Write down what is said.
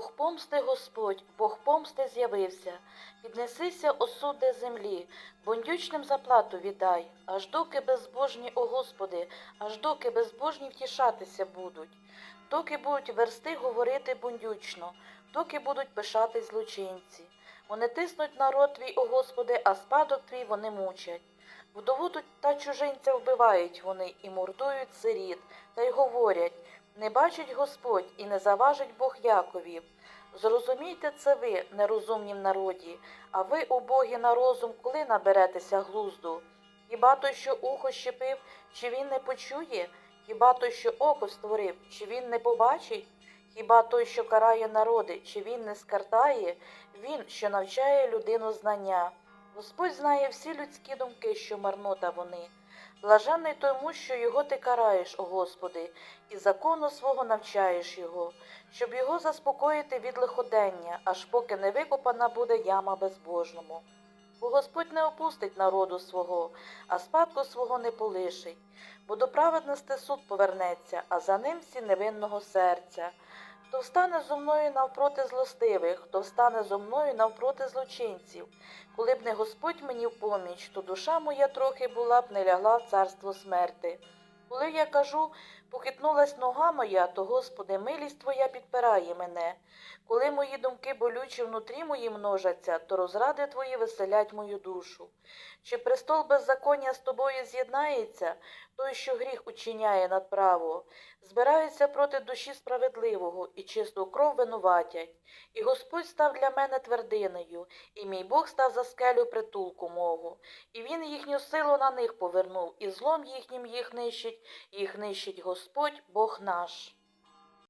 Бог помсти Господь, Бог помсти з'явився. Піднесися, осуде землі, бондючним заплату віддай, аж доки безбожні, о Господи, аж доки безбожні втішатися будуть, доки будуть версти говорити бундючно, доки будуть пишатись злочинці. Вони тиснуть народ твій, о Господи, а спадок твій вони мучать. Вдову та чужинця вбивають вони і мордують сиріт, та й говорять не бачить Господь і не заважить Бог Яковів. Зрозумійте це ви, нерозумні в народі, а ви, убогі на розум, коли наберетеся глузду. Хіба той, що ухо щепив, чи він не почує? Хіба той, що око створив, чи він не побачить? Хіба той, що карає народи, чи він не скартає? Він, що навчає людину знання. Господь знає всі людські думки, що марнота вони. Блаженний тому, що його ти караєш, о Господи, і закону свого навчаєш його, щоб його заспокоїти від лиходення, аж поки не викопана буде яма безбожному. Бо Господь не опустить народу свого, а спадку свого не полишить, бо до праведності суд повернеться, а за ним всі невинного серця. Хто встане зо мною навпроти злостивих, хто встане зо мною навпроти злочинців, коли б не Господь мені в поміч, то душа моя трохи була б не лягла в царство смерти. Коли я кажу, похитнулась нога моя, то, Господи, милість Твоя підпирає мене. Коли мої думки болючі внутрі мої множаться, то розради Твої веселять мою душу. Чи престол беззаконня з тобою з'єднається, той, що гріх учиняє над право, збираються проти душі справедливого і чисту кров винуватять. І Господь став для мене твердиною, і мій Бог став за скелю притулку мого. І він їхню силу на них повернув, і злом їхнім їх нищить, їх нищить Господь, Бог наш.